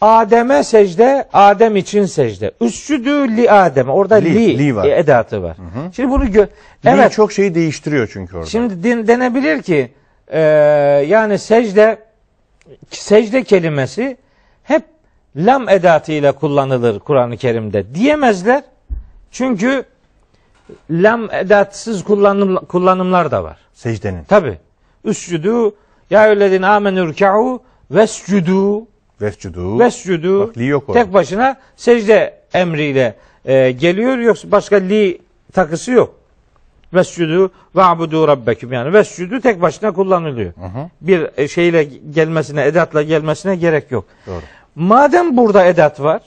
Adem'e secde, Adem için secde. Üscüdü li Adem. Orada Li, li, li var. edatı var. Şimdi bunu gö- Evet. evet. çok şeyi değiştiriyor çünkü orada. Şimdi din- denebilir ki e, yani secde secde kelimesi hep lam edatıyla kullanılır Kur'an-ı Kerim'de diyemezler. Çünkü lam edatsız kullanım, kullanımlar da var. Secdenin. Tabi. Üscudu ya ellezine amenü rükâ'u vescudu Vescudu. vescudu Bak, li yok orada. tek başına secde emriyle e, geliyor yoksa başka li takısı yok. Vescudu ve abudu rabbeküm yani vescudu tek başına kullanılıyor. Bir e, şeyle gelmesine edatla gelmesine gerek yok. Doğru. Madem burada edat var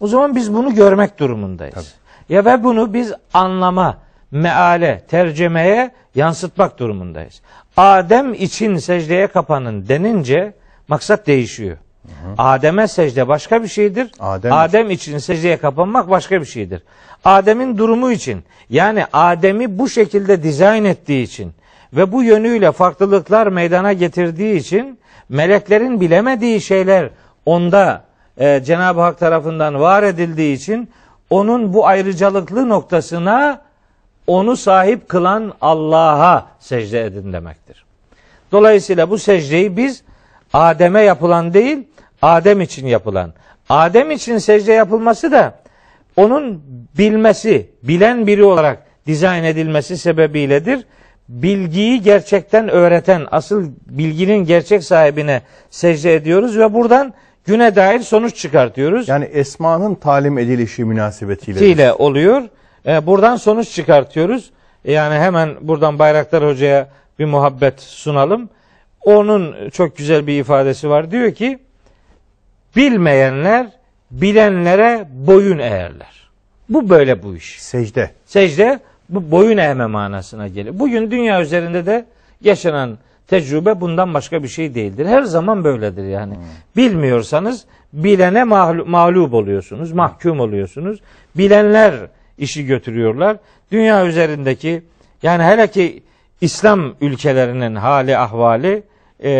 o zaman biz bunu görmek durumundayız. Ya ve bunu biz anlama, meale, tercemeye yansıtmak durumundayız. Adem için secdeye kapanın denince maksat değişiyor. Adem'e secde başka bir şeydir. Adem- Adem için secdeye kapanmak başka bir şeydir. Adem'in durumu için yani Adem'i bu şekilde dizayn ettiği için ve bu yönüyle farklılıklar meydana getirdiği için meleklerin bilemediği şeyler onda e, Cenab-ı Hak tarafından var edildiği için onun bu ayrıcalıklı noktasına onu sahip kılan Allah'a secde edin demektir. Dolayısıyla bu secdeyi biz Adem'e yapılan değil, Adem için yapılan. Adem için secde yapılması da onun bilmesi, bilen biri olarak dizayn edilmesi sebebiyledir. Bilgiyi gerçekten öğreten, asıl bilginin gerçek sahibine secde ediyoruz ve buradan güne dair sonuç çıkartıyoruz. Yani esmanın talim edilişi münasebetiyle. ile oluyor. E, buradan sonuç çıkartıyoruz. Yani hemen buradan Bayraktar Hoca'ya bir muhabbet sunalım. Onun çok güzel bir ifadesi var. Diyor ki bilmeyenler bilenlere boyun eğerler. Bu böyle bu iş. Secde. Secde bu boyun eğme manasına gelir. Bugün dünya üzerinde de yaşanan tecrübe bundan başka bir şey değildir. Her zaman böyledir yani. Bilmiyorsanız bilene mahlu- mağlup oluyorsunuz, mahkum oluyorsunuz. Bilenler işi götürüyorlar. Dünya üzerindeki yani hele ki İslam ülkelerinin hali ahvali e,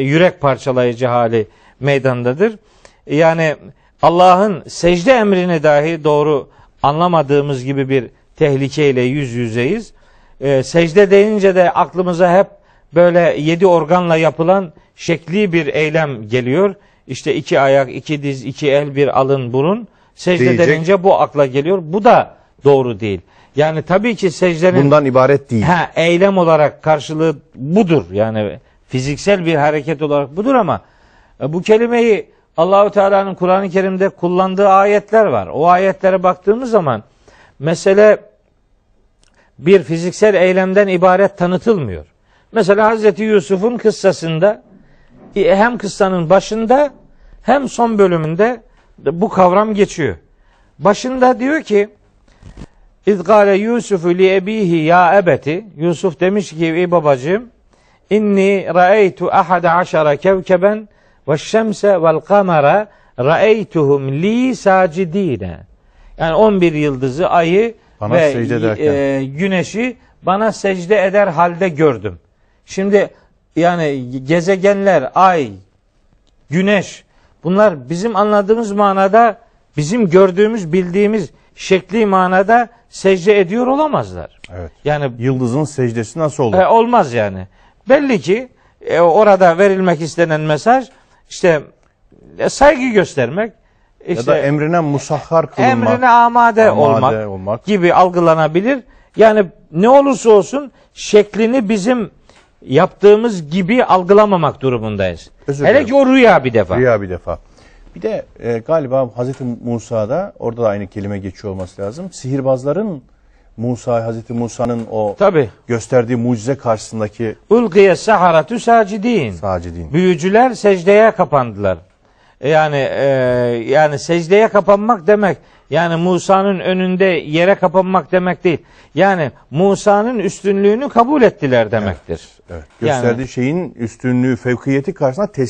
yürek parçalayıcı hali meydandadır. Yani Allah'ın secde emrini dahi doğru anlamadığımız gibi bir tehlikeyle yüz yüzeyiz. Ee, secde deyince de aklımıza hep böyle yedi organla yapılan şekli bir eylem geliyor. İşte iki ayak, iki diz, iki el, bir alın, burun. Secde Diyecek. denince bu akla geliyor. Bu da doğru değil. Yani tabii ki secdenin Bundan ibaret değil. Ha, eylem olarak karşılığı budur. Yani fiziksel bir hareket olarak budur ama e, bu kelimeyi Allahu Teala'nın Kur'an-ı Kerim'de kullandığı ayetler var. O ayetlere baktığımız zaman mesele bir fiziksel eylemden ibaret tanıtılmıyor. Mesela Hazreti Yusuf'un kıssasında e, hem kıssanın başında hem son bölümünde bu kavram geçiyor. Başında diyor ki İz gâle Yusufu li ebihi ya ebeti. Yusuf demiş ki ey babacığım inni ra'eytu ahada aşara kevkeben ve şemse vel kamera ra'eytuhum li sacidine. Yani 11 yıldızı, ayı Bana ve e, güneşi bana secde eder halde gördüm. Şimdi yani gezegenler, ay, güneş bunlar bizim anladığımız manada bizim gördüğümüz, bildiğimiz şekli manada secde ediyor olamazlar. Evet. Yani Yıldızın secdesi nasıl olur? e, olmaz yani. Belli ki e, orada verilmek istenen mesaj işte e, saygı göstermek, ya işte da emrine musahhar kılınmak. emrine amade, amade olmak, olmak. gibi algılanabilir. Yani ne olursa olsun şeklini bizim yaptığımız gibi algılamamak durumundayız. Özür Hele ki o rüya bir defa. Rüya bir defa. Bir de e, galiba Hazreti Musa'da orada da aynı kelime geçiyor olması lazım. Sihirbazların Musa, Hazreti Musa'nın o Tabi. gösterdiği mucize karşısındaki Ulkiye saharatü sacidin. sacidin. Büyücüler secdeye kapandılar. E, Yani e, yani secdeye kapanmak demek yani Musa'nın önünde yere kapanmak demek değil. Yani Musa'nın üstünlüğünü kabul ettiler demektir. Evet. Yani- Gösterdiği şeyin üstünlüğü, fevkiyeti karşısında teslim